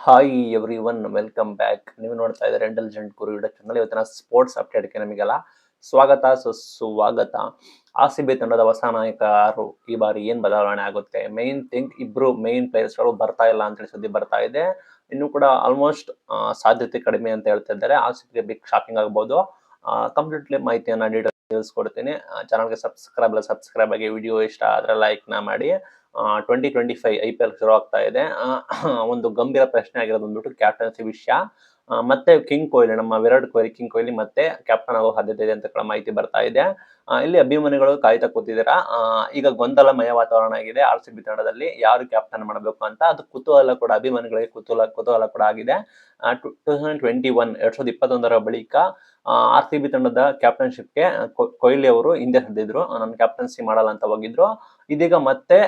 Hi everyone welcome back ನೀವು ನೋಡ್ತಾ ಇದ್ದಾರೆ ಇಂಟೆಲಿಜೆಂಟ್ ಗುರು ಯೂಟ್ಯೂಬ್ ಚಾನಲ್ ಇವತ್ತಿನ ಸ್ಪೋರ್ಟ್ಸ್ ಅಪ್ಡೇಟ್ಗೆ ನಮಗೆಲ್ಲ ಸ್ವಾಗತ. ಸುಸ್ವಾಗತ. ಆರ್ ಸಿ ಬಿ ತಂಡದ ಹೊಸ ನಾಯಕರು ಈ ಬಾರಿ ಏನ್ ಬದಲಾವಣೆ ಆಗುತ್ತೆ? ಮೇನ್ ಥಿಂಗ್ ಇಬ್ರು ಮೇನ್ಗಳು ಬರ್ತಾ ಇಲ್ಲ ಅಂತ ಹೇಳಿ ಸುದ್ದಿ ಬರ್ತಾ ಇದೆ. ಇನ್ನು ಕೂಡ ಆಲ್ಮೋಸ್ಟ್ ಸಾಧ್ಯತೆ ಕಡಿಮೆ ಅಂತ ಹೇಳ್ತಾ ಇದ್ದಾರೆ. ಆರ್ ಸಿ ಬಿಗೆ ಬಿಗ್ ಶಾಪಿಂಗ್ ಆಗ್ಬೋದು. ಕಂಪ್ಲೀಟ್ಲಿ ಮಾಹಿತಿಯನ್ನ ಡೀಟೇಲ್ ತಿಳಿಸ್ಕೊಡ್ತೀನಿ ಚಾನಲ್ಗೆ ಸಬ್ಸ್ಕ್ರೈಬ್ ಸಬ್ಸ್ಕ್ರೈಬ್ ಆಗಿ ವಿಡಿಯೋ ಇಷ್ಟ ಆದ್ರೆ ಲೈಕ್ನ ಮಾಡಿ. Twenty twenty five I P L ಶುರು ಆಗ್ತಾ ಇದೆ. ಒಂದು ಗಂಭೀರ ಪ್ರಶ್ನೆ ಆಗಿರೋದು ಬಂದ್ಬಿಟ್ಟು ಕ್ಯಾಪ್ಟನ್ಸಿ ವಿಷಯ. ಮತ್ತೆ ಕಿಂಗ್ ಕೊಹ್ಲಿ, ನಮ್ಮ ವಿರಾಟ್ ಕೊಹ್ಲಿ, ಕಿಂಗ್ ಕೊಹ್ಲಿ ಮತ್ತೆ ಕ್ಯಾಪ್ಟನ್ ಆಗೋ ಸಾಧ್ಯತೆ ಇದೆ ಅಂತ ಕೂಡ ಮಾಹಿತಿ ಬರ್ತಾ ಇದೆ. ಇಲ್ಲಿ ಅಭಿಮಾನಿಗಳು ಕಾಯ್ತಾ ಕೂತಿದ್ದೀರಾ? ಈಗ ಗೊಂದಲಮಯ ವಾತಾವರಣ ಆಗಿದೆ. ಆರ್ ಸಿ ಬಿ ತಂಡದಲ್ಲಿ ಯಾರು ಕ್ಯಾಪ್ಟನ್ ಮಾಡಬೇಕು ಅಂತ. ಅದು ಕುತೂಹಲ ಕೂಡ, ಅಭಿಮಾನಿಗಳಿಗೆ ಕುತೂಹಲ ಕುತೂಹಲ ಕೂಡ ಆಗಿದೆ. ಟೂ ತೌಸಂಡ್ ಟ್ವೆಂಟಿ ಒನ್ ಎರಡ್ ಸಾವಿರದ ಇಪ್ಪತ್ತೊಂದರ ಬಳಿಕ ಆರ್ ಸಿ ಬಿ ತಂಡದ ಕ್ಯಾಪ್ಟನ್ಶಿಪ್ಗೆ ಕೊಹ್ಲಿ ಅವರು ಹಿಂದೆ ಸಂದಿದ್ರು ನನ್ನ ಕ್ಯಾಪ್ಟನ್ಸಿ ಮಾಡಲ್ಲ ಅಂತ ಹೋಗಿದ್ರು. ಇದೀಗ ಮತ್ತೆ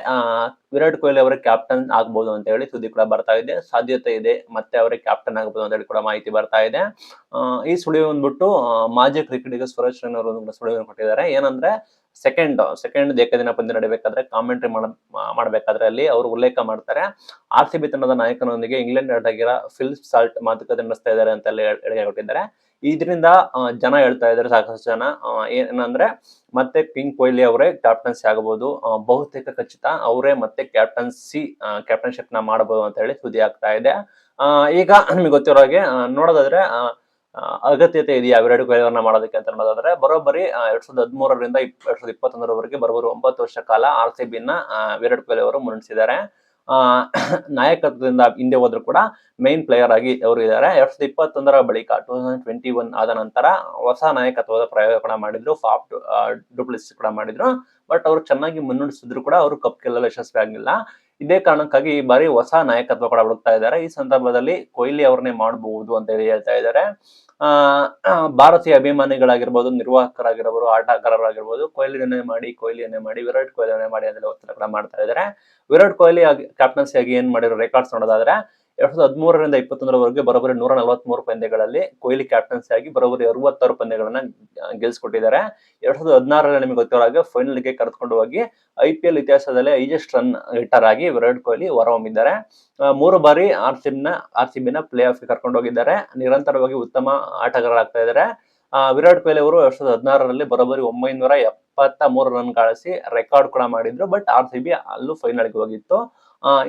ವಿರಾಟ್ ಕೊಹ್ಲಿ ಅವರ ಕ್ಯಾಪ್ಟನ್ ಆಗ್ಬೋದು ಅಂತ ಹೇಳಿ ಸುದ್ದಿ ಕೂಡ ಬರ್ತಾ ಇದೆ. ಸಾಧ್ಯತೆ ಇದೆ ಮತ್ತೆ ಅವರ ಕ್ಯಾಪ್ಟನ್ ಆಗ್ಬೋದು ಅಂತ ಹೇಳಿ ಕೂಡ ಮಾಹಿತಿ ಬರ್ತಾ ಇದೆ. ಈ ಸುಳಿವು ಬಂದ್ಬಿಟ್ಟು ಮಾಜಿ ಕ್ರಿಕೆಟಿಗ ಸುರೇಶ್ ರೈನ್ ಅವರು ಒಂದು ಸುಳಿವನ್ನು ಕೊಟ್ಟಿದ್ದಾರೆ. ಏನಂದ್ರೆ ಸೆಕೆಂಡ್ ಸೆಕೆಂಡ್ ಏಕದಿನ ಪಂದ್ಯ ನಡೀಬೇಕಾದ್ರೆ ಕಾಮೆಂಟ್ರಿ ಮಾಡ ಮಾಡಬೇಕಾದ್ರೆ ಅಲ್ಲಿ ಅವರು ಉಲ್ಲೇಖ ಮಾಡ್ತಾರೆ. ಆರ್ ಸಿ ಬಿ ತಂಡದ ನಾಯಕನೊಂದಿಗೆ ಇಂಗ್ಲೆಂಡ್ ಆಟಗಾರ ಫಿಲ್ ಸಾಲ್ಟ್ ಮಾತುಕತೆ ನಡೆಸ್ತಾ ಇದ್ದಾರೆ ಅಂತ ಹೇಳಿ ಕೊಟ್ಟಿದ್ದಾರೆ. ಇದರಿಂದ ಜನ ಹೇಳ್ತಾ ಇದ್ದಾರೆ ಸಾಕಷ್ಟು ಜನ. ಏನಂದ್ರೆ, ಮತ್ತೆ ಕಿಂಗ್ ಕೊಹ್ಲಿ ಅವರೇ ಕ್ಯಾಪ್ಟನ್ಸಿ ಆಗಬಹುದು ಬಹುತೇಕ ಖಚಿತ, ಅವರೇ ಮತ್ತೆ ಕ್ಯಾಪ್ಟನ್ಸಿ ಕ್ಯಾಪ್ಟನ್ಶಿಪ್ನ ಮಾಡಬಹುದು ಅಂತ ಹೇಳಿ ಸುದ್ದಿ ಆಗ್ತಾ ಇದೆ. ಈಗ ನಿಮಗೆ ಗೊತ್ತಿರೋ ಹಾಗೆ ನೋಡೋದಾದ್ರೆ ಅಗತ್ಯತೆ ಇದೆಯಾ ವಿರಾಟ್ ಕೊಹ್ಲಿ ಅವ್ರನ್ನ ಮಾಡೋದಕ್ಕೆ ಅಂತ ನೋಡೋದಾದ್ರೆ, ಬರೋಬ್ಬರಿ ಎರಡ್ ಸಾವಿರದ ಹದಿಮೂರರಿಂದ ಎರಡ್ ಸಾವಿರದ ಇಪ್ಪತ್ತೊಂದರವರೆಗೆ ಬರೋಬ್ಬರಿ ಒಂಬತ್ತು ವರ್ಷ ಕಾಲ ಆರ್ ಸಿ ಬಿನ ವಿರಾಟ್ ಕೊಹ್ಲಿ ಅವರು ಮುನ್ನಡೆಸಿದ್ದಾರೆ. ನಾಯಕತ್ವದಿಂದ ಹಿಂದೆ ಹೋದ್ರು ಕೂಡ ಮೈನ್ ಪ್ಲೇಯರ್ ಆಗಿ ಅವರು ಇದ್ದಾರೆ ಎರಡ್ ಸಾವಿರದ ಇಪ್ಪತ್ತೊಂದರ ಬಳಿಕ ಟೂ ತೌಸಂಡ್ ಟ್ವೆಂಟಿ ಒನ್ ಆದ ನಂತರ ಹೊಸ ನಾಯಕತ್ವದ ಪ್ರಯೋಗ ಕೂಡ ಮಾಡಿದ್ರು. ಸಾಫ್ಟ್ ಡೂಪ್ಲಿಸ್ ಕೂಡ ಮಾಡಿದ್ರು. ಬಟ್ ಅವರು ಚೆನ್ನಾಗಿ ಮುನ್ನಡೆಸಿದ್ರು ಕೂಡ ಅವರು ಕಪ್ ಗೆಲ್ಲಲು ಯಶಸ್ವಿ ಆಗಿಲ್ಲ ಇದೇ ಕಾರಣಕ್ಕಾಗಿ ಈ ಬಾರಿ ಹೊಸ ನಾಯಕತ್ವ ಕೂಡ ಹುಡುಕ್ತಾ ಇದ್ದಾರೆ. ಈ ಸಂದರ್ಭದಲ್ಲಿ ಕೊಹ್ಲಿ ಅವ್ರನ್ನೇ ಮಾಡಬಹುದು ಅಂತ ಹೇಳಿ ಹೇಳ್ತಾ ಇದ್ದಾರೆ. ಆ ಭಾರತೀಯ ಅಭಿಮಾನಿಗಳಾಗಿರ್ಬೋದು, ನಿರ್ವಾಹಕರಾಗಿರ್ಬೋದು, ಆಟಗಾರರಾಗಿರ್ಬೋದು ಕೊಹ್ಲಿನೇ ಮಾಡಿ, ಕೊಹ್ಲಿಯನ್ನೇ ಮಾಡಿ, ವಿರಾಟ್ ಕೊಹ್ಲಿಯನ್ನೇ ಮಾಡಿ, ಅದೆಲ್ಲ ಒತ್ತಡ ಮಾಡ್ತಾ ಇದ್ದಾರೆ. ವಿರಾಟ್ ಕೊಹ್ಲಿ ಕ್ಯಾಪ್ಟನ್ಸಿ ಆಗಿ ಏನ್ ಮಾಡಿರೋ ರೆಕಾರ್ಡ್ಸ್ ನೋಡೋದಾದ್ರೆ ಎರಡ್ ಸಾವಿರದ ಹದಿಮೂರರಿಂದ ಇಪ್ಪತ್ತೊಂದರವರೆಗೆ ಬರೋಬ್ಬರಿ ನೂರ ನಲವತ್ಮೂರು ಪಂದ್ಯಗಳಲ್ಲಿ ಕೊಹ್ಲಿ ಕ್ಯಾಪ್ಟನ್ಸಿ ಆಗಿ ಬರೋಬ್ಬರಿ ಅರವತ್ತಾರು ಪಂದ್ಯಗಳನ್ನ ಗೆಲ್ಸ್ಕೊಟ್ಟಿದ್ದಾರೆ. ಎರಡ್ ಸಾವಿರದ ಹದಿನಾರರಲ್ಲಿ ನಿಮಗೆ ಗೊತ್ತಿರೋ ಫೈನಲ್ಗೆ ಕರೆದುಕೊಂಡು ಹೋಗಿ ಐ ಪಿ ಎಲ್ ಇತಿಹಾಸದಲ್ಲಿ ಹೈಯೆಸ್ಟ್ ರನ್ ಹಿಟ್ಟರ್ ಆಗಿ ವಿರಾಟ್ ಕೊಹ್ಲಿ ಹೊರಹೊಮ್ಮಿದ್ದಾರೆ. ಮೂರು ಬಾರಿ ಆರ್ ಸಿ ಬಿನ, ಆರ್ ಸಿ ಬಿನ ಪ್ಲೇ ಆಫ್ ಕರ್ಕೊಂಡು ಹೋಗಿದ್ದಾರೆ. ನಿರಂತರವಾಗಿ ಉತ್ತಮ ಆಟಗಾರರಾಗ್ತಾ ಇದ್ದಾರೆ. ವಿರಾಟ್ ಕೊಹ್ಲಿ ಅವರು ಎರಡ್ ಸಾವಿರದ ಹದಿನಾರರಲ್ಲಿ ಬರೋಬ್ಬರಿ ಒಂಬೈನೂರ ಎಪ್ಪತ್ತ ಮೂರು ರನ್ ಗಳಿಸಿ ರೆಕಾರ್ಡ್ ಕೂಡ ಮಾಡಿದ್ರು. ಬಟ್ ಆರ್ ಸಿ ಬಿ ಅಲ್ಲೂ ಫೈನಲ್ಗೆ ಹೋಗಿತ್ತು.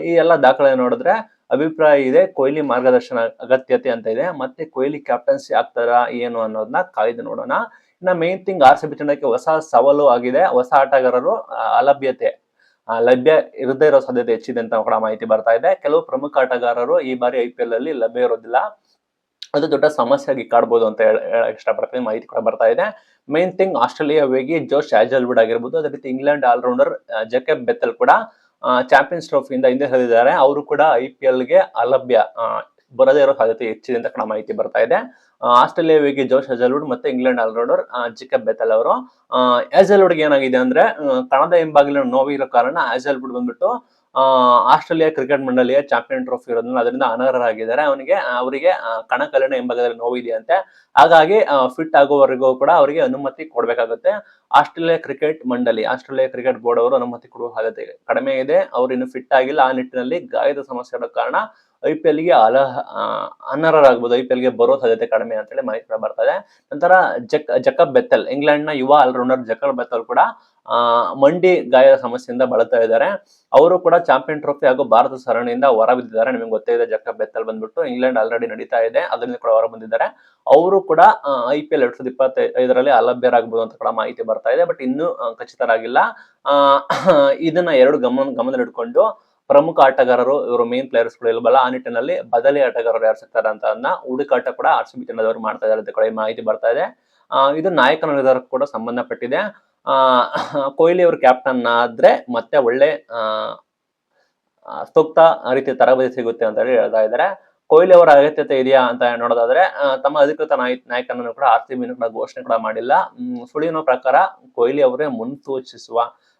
ಈ ಎಲ್ಲ ದಾಖಲೆ ನೋಡಿದ್ರೆ ಅಭಿಪ್ರಾಯ ಇದೆ. ಕೊಹ್ಲಿ ಮಾರ್ಗದರ್ಶನ ಅಗತ್ಯತೆ ಅಂತ ಇದೆ. ಮತ್ತೆ ಕೊಹ್ಲಿ ಕ್ಯಾಪ್ಟನ್ಸಿ ಆಗ್ತಾರಾ, ಏನು ಅನ್ನೋದನ್ನ ಕಾಯ್ದು ನೋಡೋಣ. ಇನ್ನ main thing R C B ತಂಡಕ್ಕೆ ಹೊಸ ಸವಾಲು ಆಗಿದೆ. ಹೊಸ ಆಟಗಾರರು ಅಲಭ್ಯತೆ ಲಭ್ಯ ಇರದೇ ಇರೋ ಸಾಧ್ಯತೆ ಹೆಚ್ಚಿದೆ ಅಂತ ಕೂಡ ಮಾಹಿತಿ ಬರ್ತಾ ಇದೆ. ಕೆಲವು ಪ್ರಮುಖ ಆಟಗಾರರು ಈ ಬಾರಿ ಐ ಪಿ ಎಲ್ ಅಲ್ಲಿ ಲಭ್ಯ ಇರೋದಿಲ್ಲ. ಅದು ದೊಡ್ಡ ಸಮಸ್ಯೆ ಆಗಿ ಕಾಡ್ಬೋದು ಅಂತ ಇಷ್ಟಪಡ್ತೀನಿ. ಮಾಹಿತಿ ಕೂಡ ಬರ್ತಾ ಇದೆ. ಮೇನ್ ಥಿಂಗ್ ಆಸ್ಟ್ರೇಲಿಯಾ ವೇಗಿ ಜೋಶ್ ಆಜಲ್ವುಡ್ ಆಗಿರ್ಬೋದು. ಅದೇ ರೀತಿ ಇಂಗ್ಲೆಂಡ್ ಆಲ್ರೌಂಡರ್ ಜಕೆಬ್ ಬೆತ್ತಲ್ ಕೂಡ ಚಾಂಪಿಯನ್ಸ್ ಟ್ರೋಫಿಯಿಂದ ಹಿಂದೆ ಸರಿದಿದ್ದಾರೆ. ಅವರು ಕೂಡ ಐ ಪಿ ಎಲ್ಗೆ ಅಲಭ್ಯ ಬರದೇ ಇರೋ ಸಾಧ್ಯತೆ ಹೆಚ್ಚಿದೆ ಅಂತ ಕೂಡ ಮಾಹಿತಿ ಬರ್ತಾ ಇದೆ. ಆಸ್ಟ್ರೇಲಿಯಾ ವೇಗಿ ಜೋಶ್ ಹೆಜಲ್ವುಡ್ ಮತ್ತೆ ಇಂಗ್ಲೆಂಡ್ ಆಲ್ರೌಂಡರ್ ಜಿಕಬ್ ಬೆತಲ್ ಅವರು. ಆಜಲ್ವುಡ್ಗೆ ಏನಾಗಿದೆ ಅಂದ್ರೆ ಕಣದ ಹಿಂಬಾಗಿಲಿನ ನೋವಿರೋ ಕಾರಣ ಅಜಲ್ವುಡ್ ಬಂದ್ಬಿಟ್ಟು ಆಸ್ಟ್ರೇಲಿಯಾ ಕ್ರಿಕೆಟ್ ಮಂಡಳಿಯ ಚಾಂಪಿಯನ್ ಟ್ರೋಫಿ ಇರೋದ್ರಿಂದ ಅದರಿಂದ ಅನರ್ಹರಾಗಿದ್ದಾರೆ. ಅವನಿಗೆ ಅವರಿಗೆ ಕಣಕಲಿನ ಹಿಂಭಾಗದಲ್ಲಿ ನೋವಿದೆಯಂತೆ. ಹಾಗಾಗಿ ಫಿಟ್ ಆಗುವವರೆಗೂ ಕೂಡ ಅವರಿಗೆ ಅನುಮತಿ ಕೊಡಬೇಕಾಗುತ್ತೆ. ಆಸ್ಟ್ರೇಲಿಯಾ ಕ್ರಿಕೆಟ್ ಮಂಡಳಿ ಆಸ್ಟ್ರೇಲಿಯಾ ಕ್ರಿಕೆಟ್ ಬೋರ್ಡ್ ಅವರು ಅನುಮತಿ ಕೊಡುವ ಸಾಧ್ಯತೆ ಕಡಿಮೆ ಇದೆ. ಅವರು ಇನ್ನು ಫಿಟ್ ಆಗಿಲ್ಲ. ಆ ನಿಟ್ಟಿನಲ್ಲಿ ಗಾಯದ ಸಮಸ್ಯೆ ಕಾರಣ ಐ ಪಿ ಎಲ್ಗೆ ಅಲ ಆ, ಅನರ್ಹರಾಗ್ಬೋದು. ಐ ಪಿ ಎಲ್ಗೆ ಬರೋ ಸಾಧ್ಯತೆ ಕಡಿಮೆ ಅಂತೇಳಿ ಮಾಹಿತಿ ಬರ್ತಾ ಇದೆ. ನಂತರ ಜಕ್ ಜಕಬ್ ಬೆತ್ತಲ್ ಇಂಗ್ಲೆಂಡ್ನ ಯುವ ಆಲ್ರೌಂಡರ್ ಜಕಬ್ ಬೆತ್ತಲ್ ಕೂಡ ಮಂಡಿ ಗಾಯದ ಸಮಸ್ಯೆಯಿಂದ ಬಳಲ್ತಾ ಇದ್ದಾರೆ. ಅವರು ಕೂಡ ಚಾಂಪಿಯನ್ ಟ್ರೋಫಿ ಹಾಗೂ ಭಾರತ ಸರಣಿಯಿಂದ ಹೊರ ಬಿದ್ದಿದ್ದಾರೆ. ನಿಮಗೆ ಗೊತ್ತೇ ಇದೆ ಜಕ್ಕ ಬೆತ್ತಲ್ ಬಂದ್ಬಿಟ್ಟು ಇಂಗ್ಲೆಂಡ್ ಆಲ್ರೆಡಿ ನಡೀತಾ ಇದೆ. ಅದರಿಂದ ಕೂಡ ಹೊರ ಬಂದಿದ್ದಾರೆ. ಅವರು ಕೂಡ ಐ ಪಿ ಎಲ್ ಎರಡ್ ಸಾವಿರದ ಇಪ್ಪತ್ತೈದರಲ್ಲಿ ಅಲಭ್ಯರಾಗಬಹುದು ಅಂತ ಕೂಡ ಮಾಹಿತಿ ಬರ್ತಾ ಇದೆ. ಬಟ್ ಇನ್ನೂ ಖಚಿತರಾಗಿಲ್ಲ. ಇದನ್ನ ಎರಡು ಗಮನ, ಗಮನದಲ್ಲಿಟ್ಕೊಂಡು ಪ್ರಮುಖ ಆಟಗಾರರು ಇವರು ಮೇನ್ ಪ್ಲೇಯರ್ಸ್ಗಳು ಇಲ್ವಲ್ಲ, ಆ ನಿಟ್ಟಿನಲ್ಲಿ ಬದಲಿ ಆಟಗಾರರು ಯಾರು ಸಿಗ್ತಾರೆ ಅಂತ ಹುಡುಕಾಟ ಕೂಡ ಆರ್ ಸಿ ತಂಡದವರು ಮಾಡ್ತಾ ಇದ್ದಾರೆ ಅಂತ ಕೂಡ ಮಾಹಿತಿ ಬರ್ತಾ ಇದೆ. ಇದು ನಾಯಕನ ನಿರ್ಧಾರಕ್ಕೆ ಕೂಡ ಸಂಬಂಧಪಟ್ಟಿದೆ. ಕೊಹ್ಲಿ ಅವರು ಕ್ಯಾಪ್ಟನ್ ಆದ್ರೆ ಮತ್ತೆ ಒಳ್ಳೆ ಸೂಕ್ತ ರೀತಿಯ ತರಬೇತಿ ಸಿಗುತ್ತೆ ಅಂತ ಹೇಳಿ ಹೇಳ್ತಾ ಇದ್ದಾರೆ. ಕೊಹ್ಲಿ ಅವರ ಅಗತ್ಯತೆ ಇದೆಯಾ ಅಂತ ನೋಡೋದಾದ್ರೆ ತಮ್ಮ ಅಧಿಕೃತ ನಾಯಕ, ನಾಯಕನನ್ನು ಕೂಡ ಆರ್ ಸಿ ಕೂಡ ಘೋಷಣೆ ಕೂಡ ಮಾಡಿಲ್ಲ. ಸುಳಿನ ಪ್ರಕಾರ ಕೊಹ್ಲಿ ಅವರೇ ಮುನ್ಸೂಚಿಸುವ,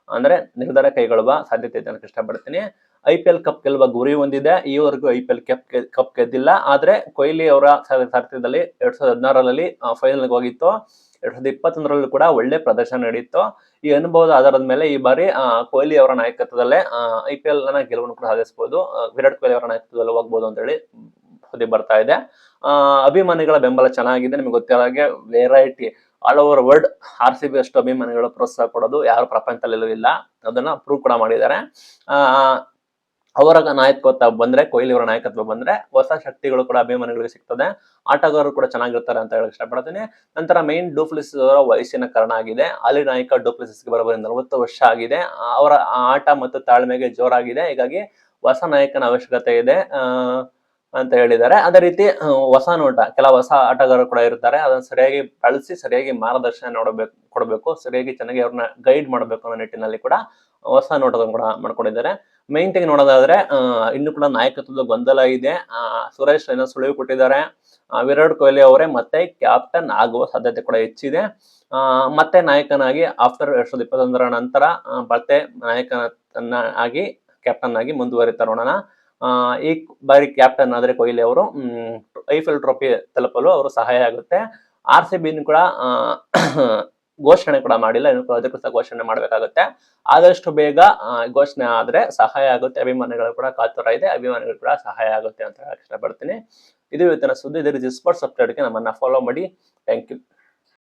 ಅಂದ್ರೆ ನಿರ್ಧಾರ ಕೈಗೊಳ್ಳುವ ಸಾಧ್ಯತೆ ಇದೆ ಅಂತ ಇಷ್ಟಪಡ್ತೀನಿ. ಐ ಪಿ ಎಲ್ ಕಪ್ ಗೆಲ್ಲುವ ಗುರಿ ಹೊಂದಿದೆ. ಈವರೆಗೂ I P L cup cup ಗೆದ್ದಿಲ್ಲ. ಆದ್ರೆ ಕೊಹ್ಲಿ ಅವರ ಸಾರಥ್ಯದಲ್ಲಿ ಎರಡ್ ಸಾವಿರದ ಹದಿನಾರರಲ್ಲಿ ಫೈನಲ್ಗೆ ಹೋಗಿತ್ತು. ಎರಡ್ ಸಾವಿರದ ಇಪ್ಪತ್ತೊಂದರಲ್ಲೂ ಕೂಡ ಒಳ್ಳೆ ಪ್ರದರ್ಶನ ನಡೆಯಿತು ಈ ಅನುಭವದ ಆಧಾರದ ಮೇಲೆ ಈ ಬಾರಿ ಕೊಹ್ಲಿ ಅವರ ನಾಯಕತ್ವದಲ್ಲೇ ಐ ಪಿ ಎಲ್ನ ಗೆಲುವನ್ನು ಕೂಡ ಸಾಧಿಸಬಹುದು. ವಿರಾಟ್ ಕೊಹ್ಲಿ ಅವರ ನಾಯಕತ್ವದಲ್ಲಿ ಹೋಗ್ಬೋದು ಅಂತ ಹೇಳಿ ಸುದ್ದಿ ಬರ್ತಾ ಇದೆ. ಅಭಿಮಾನಿಗಳ ಬೆಂಬಲ ಚೆನ್ನಾಗಿದೆ. ನಿಮ್ಗೆ ಗೊತ್ತಿರೋ ಹಾಗೆ variety all over world R C B ಅಷ್ಟು ಅಭಿಮಾನಿಗಳು ಪ್ರೋತ್ಸಾಹ ಕೊಡೋದು ಯಾರು ಪ್ರಪಂಚದಲ್ಲಿ ಇಲ್ಲ. ಅದನ್ನ ಪ್ರೂವ್ ಕೂಡ ಮಾಡಿದ್ದಾರೆ. ಅವರ ನಾಯಕತ್ವ ಬಂದ್ರೆ ಕೊಹ್ಲಿ ಅವರ ನಾಯಕತ್ವ ಬಂದ್ರೆ ಹೊಸ ಶಕ್ತಿಗಳು ಕೂಡ ಅಭಿಮಾನಿಗಳಿಗೆ ಸಿಗ್ತದೆ. ಆಟಗಾರರು ಕೂಡ ಚೆನ್ನಾಗಿರ್ತಾರೆ ಅಂತ ಹೇಳಕ್ ಇಷ್ಟಪಡ್ತೀನಿ. ನಂತರ ಮೈನ್ ಡೂಪ್ಲಿಸ್ ಅವರ ವಯಸ್ಸಿನ ಕಾರಣ ಆಗಿದೆ. ಅಲ್ಲಿ ನಾಯಕ ಡೂಪ್ಲಿಸಿಸ್ಗೆ ಬರೋಬರಿ ನಲವತ್ತು ವರ್ಷ ಆಗಿದೆ. ಅವರ ಆಟ ಮತ್ತು ತಾಳ್ಮೆಗೆ ಜೋರಾಗಿದೆ. ಹೀಗಾಗಿ ಹೊಸ ನಾಯಕನ ಅವಶ್ಯಕತೆ ಇದೆ ಅಂತ ಹೇಳಿದ್ದಾರೆ. ಅದೇ ರೀತಿ ಹೊಸ ನೋಟ, ಕೆಲ ಹೊಸ ಆಟಗಾರರು ಕೂಡ ಇರ್ತಾರೆ. ಅದನ್ನ ಸರಿಯಾಗಿ ಬಳಸಿ, ಸರಿಯಾಗಿ ಮಾರ್ಗದರ್ಶನ ನೋಡಬೇಕು, ಕೊಡಬೇಕು, ಸರಿಯಾಗಿ ಚೆನ್ನಾಗಿ ಅವ್ರನ್ನ ಗೈಡ್ ಮಾಡಬೇಕು ಅನ್ನೋ ನಿಟ್ಟಿನಲ್ಲಿ ಕೂಡ ಹೊಸ ನೋಟವನ್ನು ಕೂಡ ಮಾಡ್ಕೊಂಡಿದ್ದಾರೆ. ಮೈನ್ ಥಿಂಗ್ ನೋಡೋದಾದ್ರೆ ಇನ್ನು ಕೂಡ ನಾಯಕತ್ವದ ಗೊಂದಲ ಇದೆ. ಸುರೇಶ್ ರೈನಾ ಸುಳಿವು ಕೊಟ್ಟಿದ್ದಾರೆ. ವಿರಾಟ್ ಕೊಹ್ಲಿ ಅವರೇ ಮತ್ತೆ ಕ್ಯಾಪ್ಟನ್ ಆಗುವ ಸಾಧ್ಯತೆ ಕೂಡ ಹೆಚ್ಚಿದೆ. ಮತ್ತೆ ನಾಯಕನಾಗಿ ಆಫ್ಟರ್ ಎರಡ್ ಸಾವಿರದ ಇಪ್ಪತ್ತೊಂದರ ನಂತರ ಮತ್ತೆ ನಾಯಕನ ಆಗಿ ಕ್ಯಾಪ್ಟನ್ ಆಗಿ ಮುಂದುವರಿತಾರೆ ನೋಡೋಣ. ಈ ಬಾರಿ ಕ್ಯಾಪ್ಟನ್ ಆದ್ರೆ ಕೊಹ್ಲಿ ಅವರು ಐಫೆಲ್ ಟ್ರೋಫಿ ತಲುಪಲು ಅವರು ಸಹಾಯ ಆಗುತ್ತೆ. ಆರ್ ಸಿ ಬಿನ್ ಕೂಡ ಘೋಷಣೆ ಕೂಡ ಮಾಡಿಲ್ಲ, ಇನ್ನು ಅಧಿಕೃತ ಘೋಷಣೆ ಮಾಡಬೇಕಾಗುತ್ತೆ. ಆದಷ್ಟು ಬೇಗ ಘೋಷಣೆ ಆದ್ರೆ ಸಹಾಯ ಆಗುತ್ತೆ. ಅಭಿಮಾನಿಗಳು ಕೂಡ ಕಾತುರ ಇದೆ, ಅಭಿಮಾನಿಗಳು ಕೂಡ ಸಹಾಯ ಆಗುತ್ತೆ ಅಂತ ಹೇಳಕ್ ಇಷ್ಟಪಡ್ತೀನಿ. ಇದು ಇವತ್ತಿನ ಸುದ್ದಿ, ಇದೇ ರೀತಿ ಸ್ಪೋರ್ಟ್ಸ್ ಅಪ್ಡೇಟ್ಗೆ ನಮ್ಮನ್ನ ಫಾಲೋ ಮಾಡಿ. Thank you